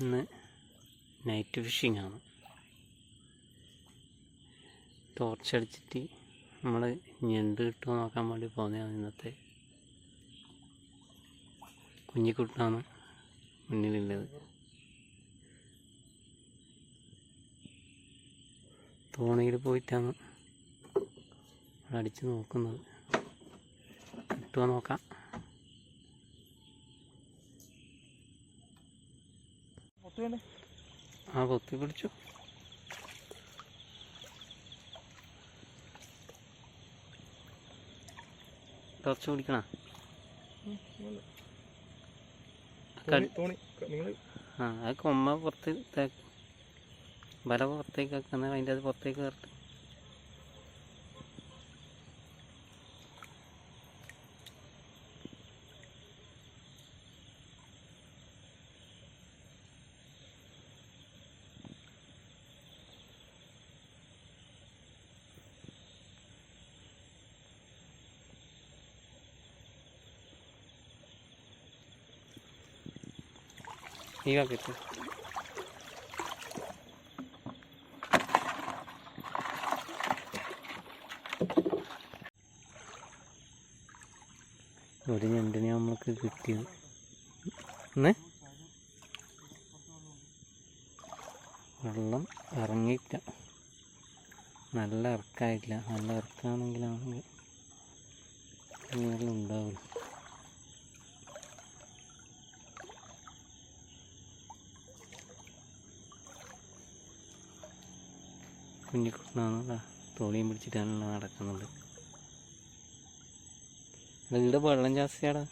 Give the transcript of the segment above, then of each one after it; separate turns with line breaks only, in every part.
ഇന്ന് night phishing ആണ്. Torch അടിച്ചിട്ട് നമ്മൾ ഞണ്ട് കിട്ടുമോ നോക്കാൻ വേണ്ടി പോകുന്നതാണ് ഇന്നത്തെ കുഞ്ഞിക്കുട്ടാണ് മുന്നിലുള്ളത്. തോണിയിൽ പോയിട്ടാണ് അടിച്ച് നോക്കുന്നത്. കിട്ടുമോ നോക്കാം. ആ കൊത്തി പിടിച്ചു. ടോർച്ച് പിടിക്കണ? ആ അത് കൊമ്മ പുറത്ത് ഇതാക്കി. വല പുറത്തേക്ക് ആക്കുന്ന അതിന്റെ അത് പുറത്തേക്ക് കയറട്ടെ ഈ വാക്കിട്ട് ഒരു ഞണ്ടിനെ നമ്മൾക്ക് കിട്ടിയത് എന്നേ വെള്ളം ഇറങ്ങിയില്ല. നല്ല ഇറക്കായിട്ടില്ല നല്ല ഇറക്കാണെങ്കിലാണെങ്കിൽ ഈ വെള്ളം ഉണ്ടാവില്ല. കുഞ്ഞിക്കുട്ടനാണ് തോണിയും പിടിച്ചിട്ടാണ് നടക്കുന്നത്. ഇവിടെ വെള്ളം ജാസ്തിയാടാ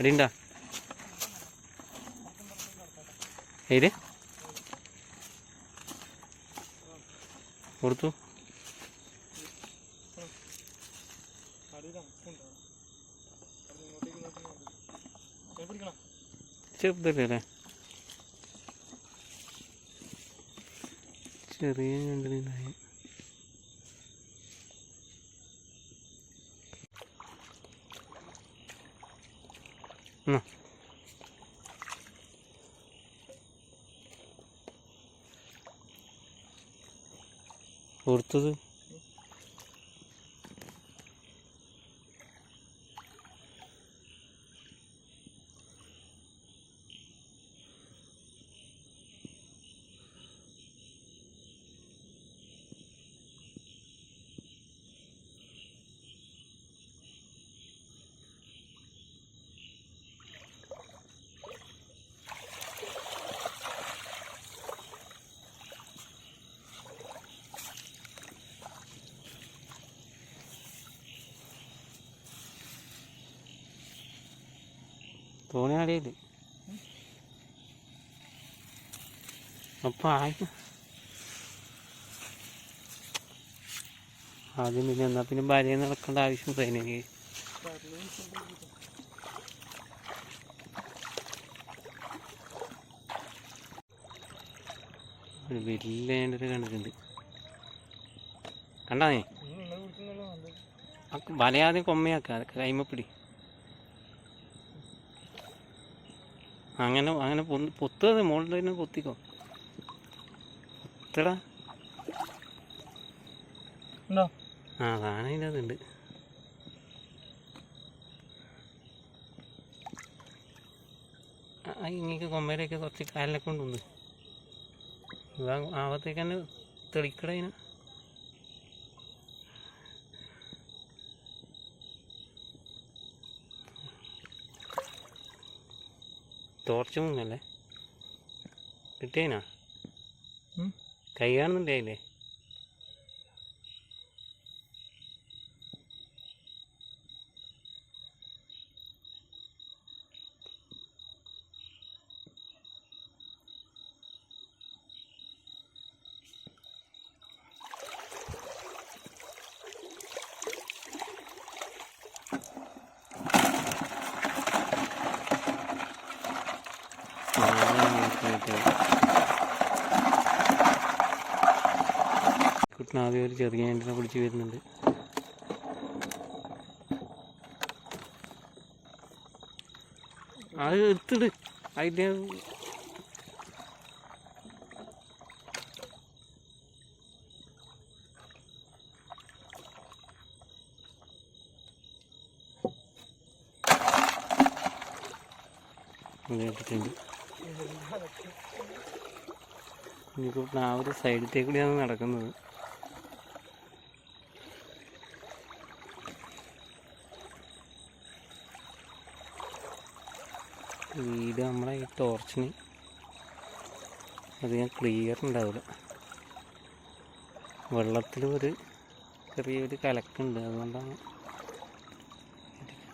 എടിണ്ടാ. ഏത് കൊടുത്തു. ചെറുതല്ലേ? ചെറിയ ഞണ്ടിനായി കൊടുത്തത് തോണി ആടിയില്ല അപ്പൊ ആയി ആദ്യം പിന്നെ എന്നാ പിന്നെ ഭാര്യ നടക്കേണ്ട ആവശ്യം തന്നെ എനിക്ക് ഒരു വലിയ ഒരു കണ്ടിട്ടുണ്ട് കണ്ടാ നീ? വലയാതെ കൊമ്മയാക്കുക കൊമ്മയാക്ക. അതൊക്കെ കൈമപ്പിടി. അങ്ങനെ അങ്ങനെ പൊത്തത് മുകളിൽ തന്നെ പൊത്തിക്കോ. പൊത്തടാ ആ സാധനം അതിന്റെ അതുണ്ട് ഇങ്ങനെ കൊമ്മയിലേക്ക് കുറച്ച് കാലിലൊക്കെ കൊണ്ടുണ്ട് ആവത്തേക്ക് തന്നെ തെളിക്കട ടോർച്ച് മുങ്ങല്ലേ? കിട്ടിയതിനാ
ഉം.
കൈ കാണുന്നുണ്ടേ ആദ്യം ഒരു ചെറിയ ആന്റിനെ പിടിച്ച് വരുന്നുണ്ട്. അത് എടുത്തിട്. അതിന്റെ ഇനിയിപ്പോൾ ആ ഒരു സൈഡത്തേക്ക് കൂടിയാണ് നടക്കുന്നത്. വീട് നമ്മളെ ഈ ടോർച്ചിന് അധികം ക്ലിയർ ഉണ്ടാവില്ല വെള്ളത്തിൽ ഒരു ചെറിയൊരു കലക്കുണ്ട്. അതുകൊണ്ടാണ്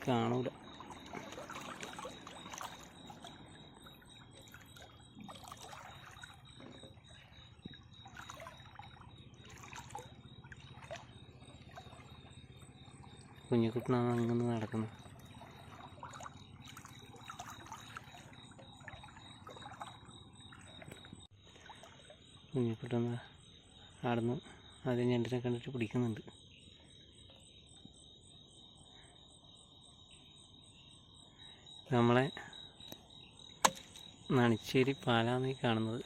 കാണൂല. കുഞ്ഞുകുട്ടനാണ് അങ്ങനെ നടക്കുന്നത് കുഞ്ഞുകുട്ടൻ ആടുന്നു ആദ്യം ഞണ്ടിനെ കണ്ടിട്ട് പിടിക്കുന്നുണ്ട്. നമ്മളെ നണിച്ചേരി പാലാന്ന് കാണുന്നത്.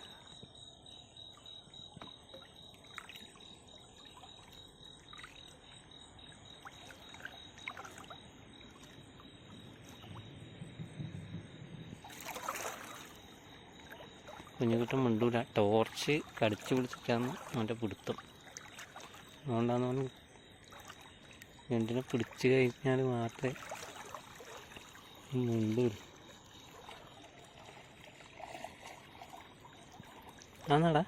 കുഞ്ഞുകുട്ടൻ മിണ്ടൂല. ടോർച്ച് കടിച്ചു പിടിച്ചിട്ടാണ് അവന്റെ പിടുത്തം. അതുകൊണ്ടാന്ന് പറഞ്ഞു ഞണ്ടിനെ പിടിച്ചു കഴിഞ്ഞാൽ മാത്രമേ മിണ്ടൂ ആന്നാടാ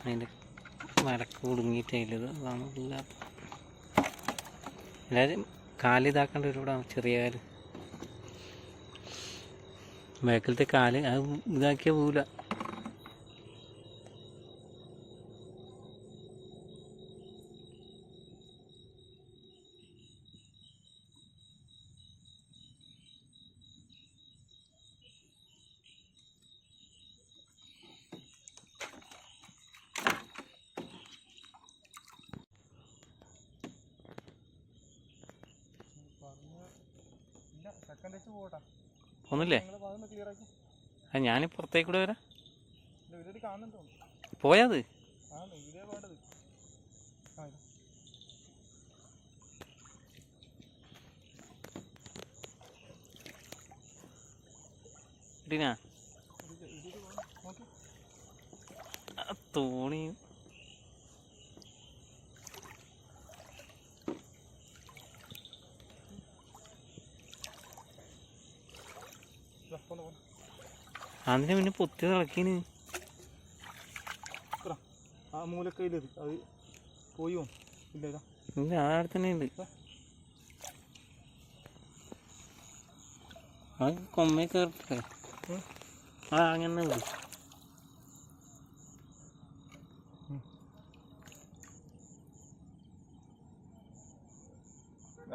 അതിന്റെ മരക്ക് കുടുങ്ങിയിട്ട് അതിലത് അതാണ് ഇല്ലാത്ത എല്ലാവരും കാലിതാക്കേണ്ട ഒരു ഇവിടെ ചെറിയ കാൽ. ബാക്കിലത്തെ കാൽ അത് ഇതാക്കിയ പോവില്ല
ഇല്ല സെക്കൻഡ് വെച്ച് പോകട്ടെ
ഒന്നുമില്ലേ
നിങ്ങൾ ഭാഗം ക്ലിയർ ആക്കി
ആ ഞാൻ പുറത്തേക്ക് കൂടെ വരാം പോയാത്
ആ വീഡിയോ വേണ്ടത് ആ ഇതാ.
ഇടിനാ
ഇത് ഇത് ഇത് വേണം. നോക്ക്
ആ തോണി
ഇതാ, പോന്ന് പോന്ന്.
അതിന് പിന്നെ പൊത്തി തിളക്കീന്.
ആ മൂലക്കയിലത്. അത് പോയോ ഇല്ല
ഇല്ല ആ തന്നെ ഉണ്ട്. ആ കൊമ്മ കയറട്ടെ. ആ അങ്ങനെ വിടും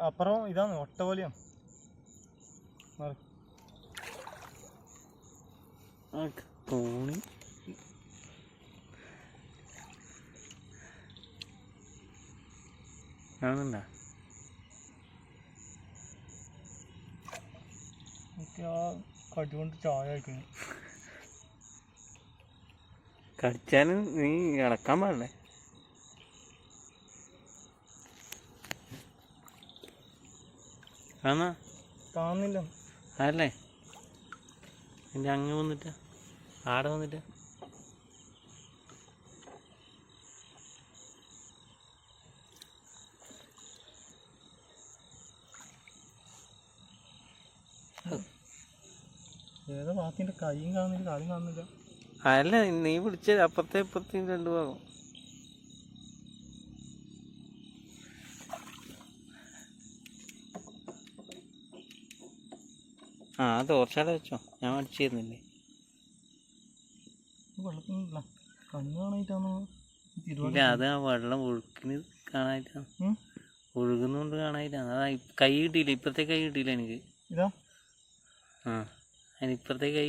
അപ്പുറം ഇതാണ് ഒട്ട
പോലെയാണ് തോണി കാണുന്നുണ്ടാ
എനിക്ക് ആ കടി കൊണ്ട് ചായ കഴിക്കുന്നു
കടിച്ചാലും നീ ഇളക്കാൻ പാടില്ലേ? ആന്നാ
കാണുന്നില്ല.
അതല്ലേ എന്റെ അങ്ങ് വന്നിട്ട്. ആടെ വന്നിട്ട്. അല്ല നീ വിളിച്ച അപ്പുറത്തെ ഇപ്പുറത്തെയും രണ്ടു ഭാഗം ആ അത് ഓർച്ചാടെ വെച്ചോ. ഞാൻ അടിച്ചു തരുന്നില്ലേ
വെള്ളത്തിനില്ല. കണ്ണ് കാണായിട്ടാണ്?
ഇല്ല അത് ആ വെള്ളം ഒഴുക്കിന് കാണാനായിട്ടാണ് ഒഴുകുന്നോണ്ട് കാണാനായിട്ടാണ് അതാ കൈ കിട്ടിയില്ല. ഇപ്പുറത്തെ കൈ കിട്ടിയില്ല എനിക്ക്. ആ അതിന് ഇപ്പുറത്തെ കൈ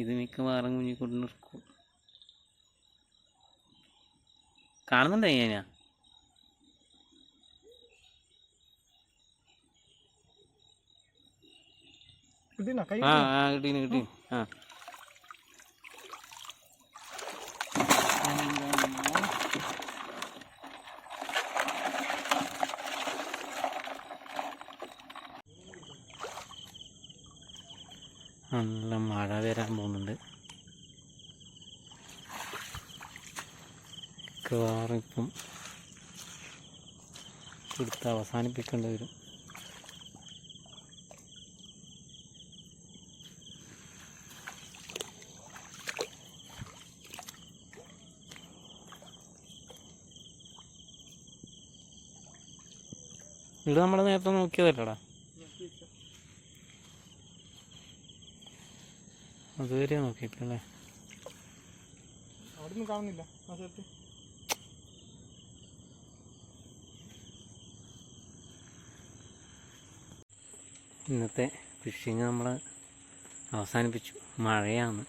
ഇത് മിക്കവാറും കുഞ്ഞിക്കൊണ്ട് നിൽക്കും കാണുന്നുണ്ടോ ഞാൻ
കിട്ടിനാ
ആ കിട്ടീന് കിട്ടീന് ആ. നല്ല മഴ വരാൻ പോകുന്നുണ്ട്. മിക്കവാറും ഇപ്പം അവസാനിപ്പിക്കേണ്ടി വരും. ഇവിടെ നമ്മൾ നേരത്തെ നോക്കിയതല്ലടാ. അതുവരെ നോക്കിയിട്ടല്ലേ?
അവിടെ കാണുന്നില്ല. ആ സ്ഥലത്ത്.
ഇന്നത്തെ ഫിഷിങ് നമ്മൾ അവസാനിപ്പിച്ചു. മഴയാണ്.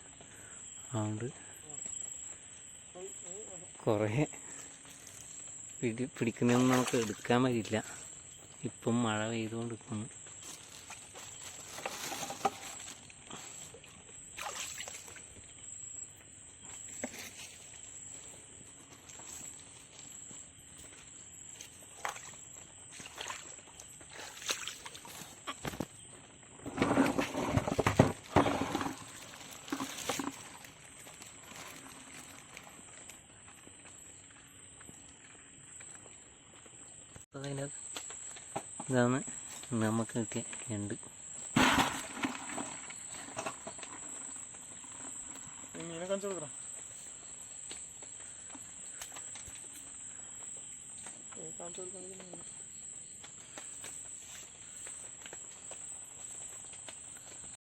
അതുകൊണ്ട് കുറേ പിടി പിടിക്കുന്നതൊന്നും നമുക്ക് എടുക്കാൻ പറ്റില്ല ഇപ്പം മഴ പെയ്തുകൊണ്ടിരിക്കുന്നു. അതിനകത്ത് ഇതാണ് നമുക്കൊക്കെ
ഉണ്ട്. മീനെ കാണിച്ചു കൊടുക്കണം